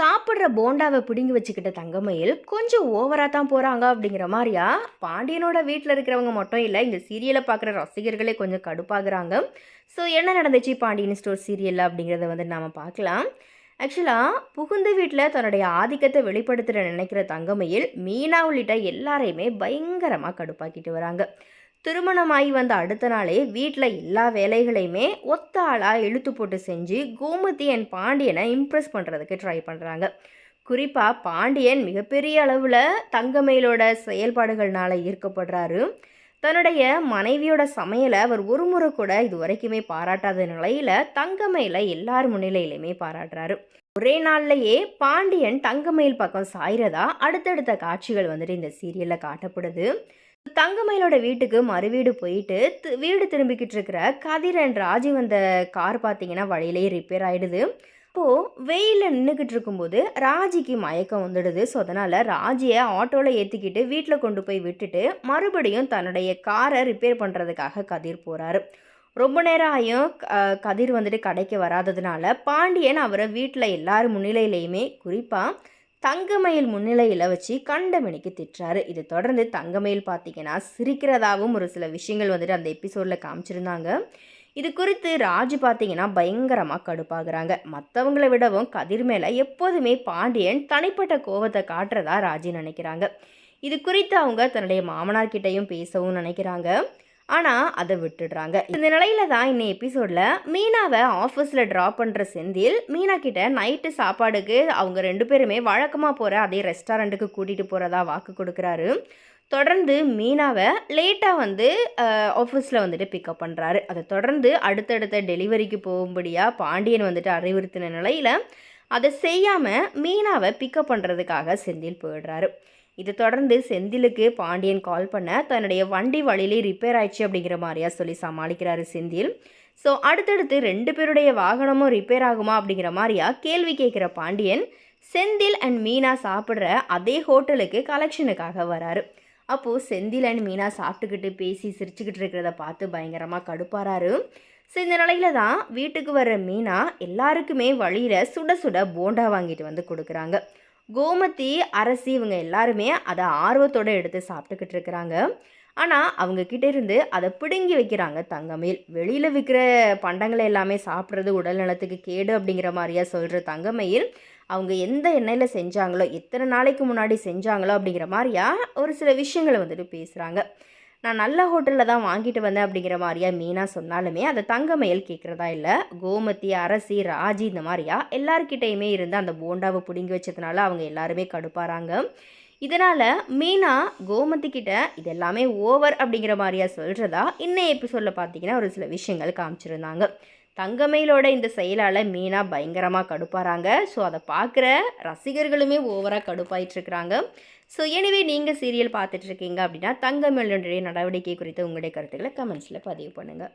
சாப்பிட்ற போண்டாவை பிடுங்கி வச்சுக்கிட்ட தங்கமயில் கொஞ்சம் ஓவராக தான் போகிறாங்க அப்படிங்கிற மாதிரியா பாண்டியனோட வீட்டில் இருக்கிறவங்க மட்டும் இல்லை இந்த சீரியலை பார்க்குற ரசிகர்களே கொஞ்சம் கடுப்பாகிறாங்க. ஸோ என்ன நடந்துச்சு பாண்டியன் ஸ்டோர் சீரியலில் அப்படிங்கிறத வந்து நாம் பார்க்கலாம். ஆக்சுவலாக புகுந்த வீட்டில் தன்னுடைய ஆதிக்கத்தை வெளிப்படுத்துகிற நினைக்கிற தங்கமயில் மீனா உள்ளிட்ட எல்லாரையுமே பயங்கரமாக கடுப்பாக்கிட்டு வராங்க. திருமணமாகி வந்த அடுத்த நாளே வீட்டில் எல்லா வேலைகளையுமே ஒத்த ஆளாக இழுத்து போட்டு செஞ்சு கோமதி அண்ட் பாண்டியனை இம்ப்ரெஸ் பண்ணுறதுக்கு ட்ரை பண்ணுறாங்க குறிப்பாக பாண்டியன் மிகப்பெரிய அளவில் தங்கமயிலோட செயல்பாடுகள்னால ஈர்க்கப்படுறாரு. தன்னுடைய மனைவியோட சமையலை அவர் ஒரு முறை கூட இது வரைக்குமே பாராட்டாத நிலையில் தங்கமயில எல்லார் முன்னிலையிலையுமே பாராட்டுறாரு. ஒரே நாள்லையே பாண்டியன் தங்கமயில் பக்கம் சாயிறதா அடுத்தடுத்த காட்சிகள் வந்துட்டு இந்த சீரியலில் காட்டப்படுது. தங்கமயிலோட வீட்டுக்கு மறுவீடு போயிட்டு வீடு திரும்பிக்கிட்டு இருக்கிற கதிர் அண்ட் ராஜி வந்த கார் பார்த்தீங்கன்னா வழியிலேயே ரிப்பேர் ஆகிடுது அப்போது வெயிலில் நின்றுக்கிட்டு இருக்கும்போது ராஜிக்கு மயக்கம் வந்துடுது. ஸோ அதனால் ராஜியை ஆட்டோவில் ஏற்றிக்கிட்டு வீட்டில் கொண்டு போய் விட்டுட்டு மறுபடியும் தன்னுடைய காரை ரிப்பேர் பண்ணுறதுக்காக கதிர் போகிறாரு ரொம்ப நேரம் ஆயும் க- கதிர் வந்துட்டு கடைக்கு வராததுனால பாண்டியன் அவரை வீட்டில் எல்லார் முன்னிலையிலையுமே குறிப்பாக தங்கமயில் முன்னிலையில் வச்சு கண்டமணிக்கு திட்டுறாரு. இது தொடர்ந்து தங்கமயில் பார்த்தீங்கன்னா சிரிக்கிறதாகவும் ஒரு சில விஷயங்கள் வந்துட்டு அந்த எபிசோடில் காமிச்சிருந்தாங்க. இது குறித்து ராஜு பார்த்தீங்கன்னா பயங்கரமாக கடுப்பாகிறாங்க. மற்றவங்கள விடவும் கதிர் மேலே எப்போதுமே பாண்டியன் தனிப்பட்ட கோபத்தை காட்டுறதா ராஜி நினைக்கிறாங்க. இது குறித்து அவங்க தன்னுடைய மாமனார் கிட்டேயும் பேசவும் நினைக்கிறாங்க. ஆனால் அதை விட்டுடுறாங்க. இந்த நிலையில தான் இன்னும் எபிசோடில் மீனாவை ஆஃபீஸில் ட்ராப் பண்ணுற செந்தில் மீனா கிட்ட நைட்டு சாப்பாடுக்கு அவங்க ரெண்டு பேருமே வழக்கமாக போகிற அதே ரெஸ்டாரண்ட்டுக்கு கூட்டிகிட்டு போகிறதா வாக்கு கொடுக்குறாரு. தொடர்ந்து மீனாவை லேட்டாக வந்து ஆஃபீஸில் வந்துட்டு பிக்கப் பண்ணுறாரு அதை தொடர்ந்து அடுத்தடுத்த டெலிவரிக்கு போகும்படியாக பாண்டியன் வந்துட்டு அறிவுறுத்தின நிலையில் அதை செய்யாமல் மீனாவை பிக்கப் பண்ணுறதுக்காக செந்தில் போயிடுறாரு. இதை தொடர்ந்து செந்திலுக்கு பாண்டியன் கால் பண்ண தன்னுடைய வண்டி வழியிலே ரிப்பேர் ஆயிடுச்சு அப்படிங்கிற மாதிரியா சொல்லி சமாளிக்கிறாரு செந்தில். ஸோ அடுத்தடுத்து ரெண்டு பேருடைய வாகனமும் ரிப்பேர் ஆகுமா அப்படிங்கிற மாதிரியா கேள்வி கேட்குற பாண்டியன் செந்தில் அண்ட் மீனா சாப்பிட்ற அதே ஹோட்டலுக்கு கலெக்ஷனுக்காக வராரு. அப்போது செந்தில் அண்ட் மீனா சாப்பிட்டுக்கிட்டு பேசி சிரிச்சுக்கிட்டு இருக்கிறத பார்த்து பயங்கரமாக கடுப்பாராரு ஸோ இந்த நிலையில தான் வீட்டுக்கு வர்ற மீனா எல்லாருக்குமே வழியில் சுட சுட போண்டா வாங்கிட்டு வந்து கொடுக்குறாங்க. கோமதி அரசி இவங்க எல்லாருமே அதை ஆர்வத்தோடு எடுத்து சாப்பிட்டுக்கிட்டு இருக்கிறாங்க. ஆனால் அவங்க இருந்து அதை பிடுங்கி வைக்கிறாங்க தங்கமேல். வெளியில் விற்கிற பண்டங்களை எல்லாமே சாப்பிட்றது உடல் நலத்துக்கு கேடு அப்படிங்கிற மாதிரியா சொல்கிற தங்கமயில் அவங்க எந்த எண்ணெயில் செஞ்சாங்களோ எத்தனை நாளைக்கு முன்னாடி செஞ்சாங்களோ அப்படிங்கிற மாதிரியா ஒரு சில விஷயங்களை வந்துட்டு பேசுகிறாங்க நான் நல்ல ஹோட்டலில் தான் வாங்கிட்டு வந்தேன் அப்படிங்கிற மாதிரியா மீனா சொன்னாலுமே அதை தங்கமயில் கேட்குறதா இல்லை? கோமதி அரசி ராஜி இந்த மாதிரியா? எல்லார்கிட்டயுமே இருந்து அந்த போண்டாவை பிடுங்கி வச்சதுனால அவங்க எல்லாருமே கடுப்பாராங்க இதனால் மீனா கோமதி கிட்ட இது எல்லாமே ஓவர் அப்படிங்கிற மாதிரியா சொல்கிறதா இன்னும் எபிசோடில் பார்த்தீங்கன்னா ஒரு சில விஷயங்கள் காமிச்சிருந்தாங்க. தங்கமயிலோட இந்த செயலால் மீனா பயங்கரமாக கடுப்பாகிறாங்க ஸோ அதை பார்க்குற ரசிகர்களுமே ஓவராக கடுப்பாயிட்டுருக்குறாங்க. ஸோ எனவே நீங்கள் சீரியல் பார்த்துட்ருக்கீங்க அப்படின்னா தங்கமயிலுடைய நடவடிக்கை குறித்து உங்களுடைய கருத்துக்களை கமெண்ட்ஸில் பதிவு பண்ணுங்கள்